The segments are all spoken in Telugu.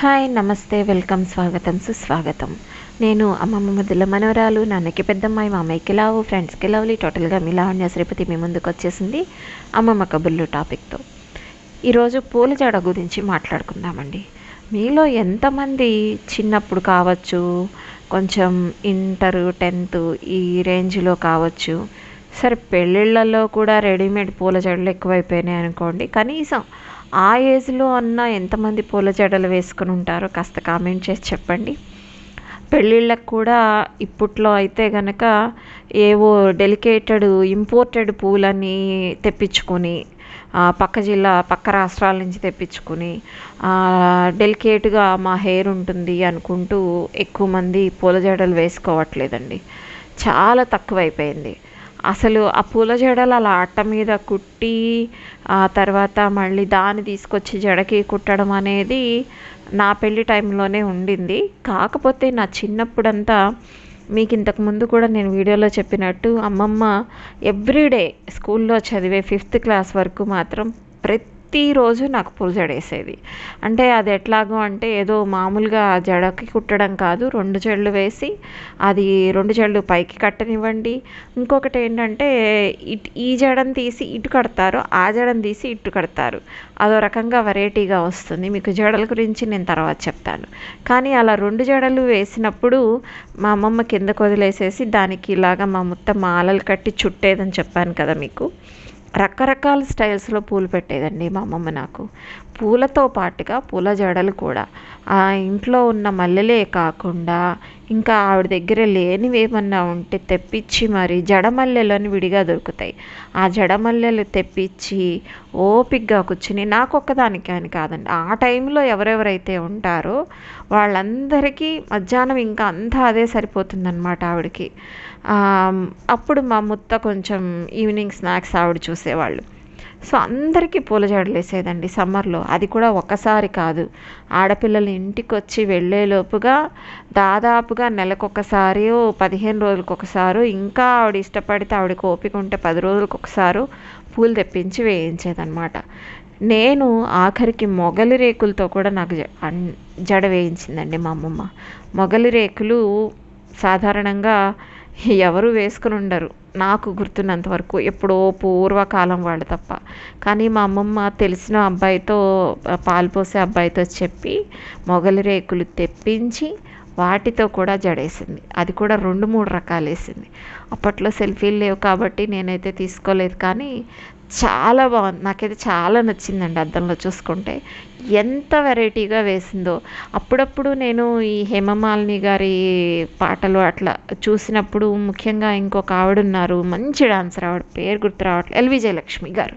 హాయ్ నమస్తే వెల్కమ్ స్వాగతం సుస్వాగతం. నేను అమ్మమ్మ ముద్దుల మనవరాలు నాన్నకి పెద్దమ్మాయి మా అమ్మాయికి లావు ఫ్రెండ్స్కి లవ్లీ టోటల్గా మీ లావణ్య శ్రీపతి మీ ముందుకు వచ్చేసింది అమ్మమ్మ కబుర్లు టాపిక్తో. ఈరోజు పూల జడ గురించి మాట్లాడుకుందామండి. మీలో ఎంతమంది చిన్నప్పుడు కావచ్చు కొంచెం ఇంటర్ టెన్త్ ఈ రేంజ్లో కావచ్చు సరే పెళ్ళిళ్ళల్లో కూడా రెడీమేడ్ పూల జడలు ఎక్కువైపోయినాయి అనుకోండి కనీసం ఆ ఏజ్లో అన్న ఎంతమంది పూల జడలు వేసుకుని ఉంటారో కాస్త కామెంట్ చేసి చెప్పండి. పెళ్ళిళ్ళకు కూడా ఇప్పట్లో అయితే గనక ఏవో డెలికేటెడ్ ఇంపోర్టెడ్ పూలని తెప్పించుకొని పక్క జిల్లా పక్క రాష్ట్రాల నుంచి తెప్పించుకుని డెలికేట్గా మా హెయిర్ ఉంటుంది అనుకుంటూ ఎక్కువ మంది పూల జడలు వేసుకోవట్లేదండి. చాలా తక్కువైపోయింది. అసలు ఆ పూల జడలు అలా అట్ట మీద కుట్టి ఆ తర్వాత మళ్ళీ దాన్ని తీసుకొచ్చి జడకి కుట్టడం అనేది నా పెళ్ళి టైంలోనే ఉండింది. కాకపోతే నా చిన్నప్పుడంతా మీకు ఇంతకు ముందు కూడా నేను వీడియోలో చెప్పినట్టు అమ్మమ్మ ఎవ్రీడే స్కూల్లో చదివే ఫిఫ్త్ క్లాస్ వరకు మాత్రం ప్రతి ప్రతిరోజు నాకు పూల జడ వేసేది అంటే అది ఎట్లాగో అంటే ఏదో మామూలుగా జడకి కుట్టడం కాదు రెండు జడలు వేసి అది రెండు జడలు పైకి కట్టనివ్వండి. ఇంకొకటి ఏంటంటే ఇటు ఈ జడని తీసి ఇటు కడతారు ఆ జడను తీసి ఇటు కడతారు. అదో రకంగా వెరైటీగా వస్తుంది. మీకు జడల గురించి నేను తర్వాత చెప్తాను. కానీ అలా రెండు జడలు వేసినప్పుడు మా అమ్మమ్మ కిందకు వదిలేసేసి దానికి ఇలాగా మా ముత్త మాలలు కట్టి చుట్టేదని చెప్పాను కదా మీకు. రకరకాల స్టైల్స్లో పూలు పెట్టేదండి మా అమ్మమ్మ నాకు. పూలతో పాటుగా పూల జడలు కూడా. ఆ ఇంట్లో ఉన్న మల్లెలే కాకుండా ఇంకా ఆవిడ దగ్గర లేనివి ఏమన్నా ఉంటే తెప్పించి మరి జడమల్లెలు అని విడిగా దొరుకుతాయి. ఆ జడమల్లెలు తెప్పించి ఓపిగ్గా కూర్చుని నాకు ఒక్కదానికి అని కాదండి. ఆ టైంలో ఎవరెవరైతే ఉంటారో వాళ్ళందరికీ మధ్యాహ్నం ఇంకా అంతా అదే సరిపోతుందన్నమాట ఆవిడకి. అప్పుడు మా ముత్త కొంచెం ఈవినింగ్ స్నాక్స్ ఆవిడ చూసేవాళ్ళు. సో అందరికీ పూల జడలు వేసేదండి సమ్మర్లో. అది కూడా ఒకసారి కాదు. ఆడపిల్లలు ఇంటికి వచ్చి వెళ్ళేలోపుగా దాదాపుగా నెలకొకసారి పదిహేను రోజులకు ఒకసారి ఇంకా ఆవిడ ఇష్టపడితే ఆవిడకి ఓపిక ఉంటే పది రోజులకు ఒకసారి పూలు తెప్పించి వేయించేదనమాట నేను ఆఖరికి మొగలి రేకులతో కూడా నాకు జడ వేయించిందండి మా అమ్మమ్మ. మొగలి రేకులు సాధారణంగా ఎవరు వేసుకుని ఉండరు. నాకు గుర్తున్నంత వరకు ఎప్పుడో పూర్వకాలం వాళ్ళు తప్ప. కానీ మా అమ్మమ్మ తెలిసిన అబ్బాయితో పాలు పోసే అబ్బాయితో చెప్పి మొగలి రేకులు తెప్పించి వాటితో కూడా జడేసింది. అది కూడా రెండు మూడు రకాలు వేసింది అప్పట్లో సెల్ఫీలు లేవు కాబట్టి నేనైతే తీసుకోలేదు కానీ చాలా బాగుంది నాకైతే చాలా నచ్చిందండి అద్దంలో చూసుకుంటే. ఎంత వెరైటీగా వేసిందో. అప్పుడప్పుడు నేను ఈ హేమమాలిని గారి పాటలు అట్లా చూసినప్పుడు ముఖ్యంగా ఇంకొక ఆవిడ ఉన్నారు మంచి డాన్సర్ ఆవిడ పేరు గుర్తు రావట్లేదు ఎల్ విజయలక్ష్మి గారు.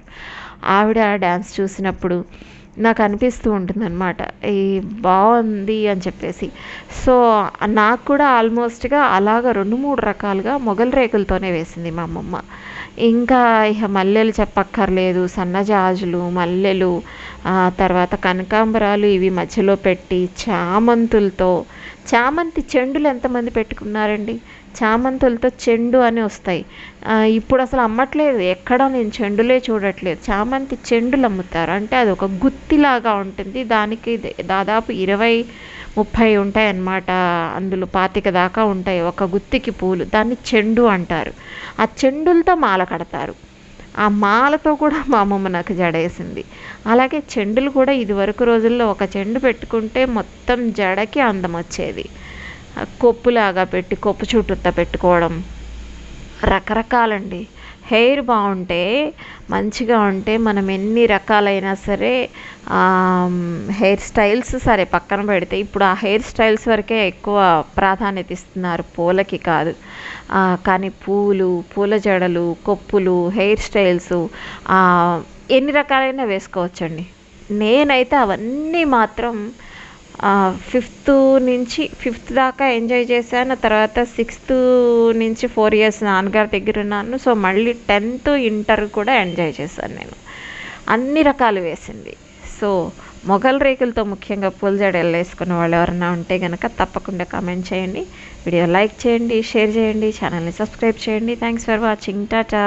ఆవిడ డ్యాన్స్ చూసినప్పుడు నాకు అనిపిస్తూ ఉంటుందన్నమాట ఈ బాగుంది అని చెప్పేసి. సో నాకు కూడా ఆల్మోస్ట్గా అలాగ రెండు మూడు రకాలుగా మొగల్ రేకులతోనే వేసింది మా అమ్మమ్మ. ఇంకా ఇక మల్లెలు చెప్పక్కర్లేదు సన్నజాజులు మల్లెలు తర్వాత కనకాంబరాలు ఇవి మధ్యలో పెట్టి చామంతులతో చామంతి చెండులు ఎంతమంది పెట్టుకున్నారండి? చామంతులతో చెండు అని వస్తాయి. ఇప్పుడు అసలు అమ్మట్లేదు. ఎక్కడ నేను చెండులే చూడట్లేదు. చామంతి చెండులు అమ్ముతారు. అంటే అది ఒక గుత్తిలాగా ఉంటుంది. దానికి దాదాపు ఇరవై ముప్పై ఉంటాయి అన్నమాట అందులో పాతిక దాకా ఉంటాయి. ఒక గుత్తికి పూలు. దాన్ని చెండు అంటారు. ఆ చెండులతో మాల కడతారు. ఆ మాలతో కూడా మా అమ్మమ్మ నాకు జడేసింది. అలాగే చెండులు కూడా ఇదివరకు రోజుల్లో ఒక చెండు పెట్టుకుంటే మొత్తం జడకి అందం వచ్చేది. కొప్పులాగా పెట్టి కొప్పు చుట్టూతా పెట్టుకోవడం రకరకాలండి. హెయిర్ బాగుంటే మంచిగా ఉంటే మనం ఎన్ని రకాలైనా సరే హెయిర్ స్టైల్స్ సరే పక్కన పెడితే ఇప్పుడు ఆ హెయిర్ స్టైల్స్ వరకే ఎక్కువ ప్రాధాన్యత ఇస్తున్నారు పూలకి కాదు. కానీ పూలు పూల జడలు కొప్పులు హెయిర్ స్టైల్స్ ఎన్ని రకాలైన వేసుకోవచ్చండి. నేనైతే అవన్నీ మాత్రం ఫిఫ్త్ నుంచి ఫిఫ్త్ దాకా ఎంజాయ్ చేశాను. తర్వాత సిక్స్త్ నుంచి ఫోర్ ఇయర్స్ నాన్నగారి దగ్గర ఉన్నాను. సో మళ్ళీ టెన్త్ ఇంటర్ కూడా ఎంజాయ్ చేశాను నేను. అన్ని రకాలు వేసింది. సో మొగల్ రేకులతో ముఖ్యంగా పూల జడలు వేసుకున్న వాళ్ళు ఎవరైనా ఉంటే కనుక తప్పకుండా కామెంట్ చేయండి. వీడియో లైక్ చేయండి షేర్ చేయండి ఛానల్ని సబ్స్క్రైబ్ చేయండి. Thanks for watching. టాటా.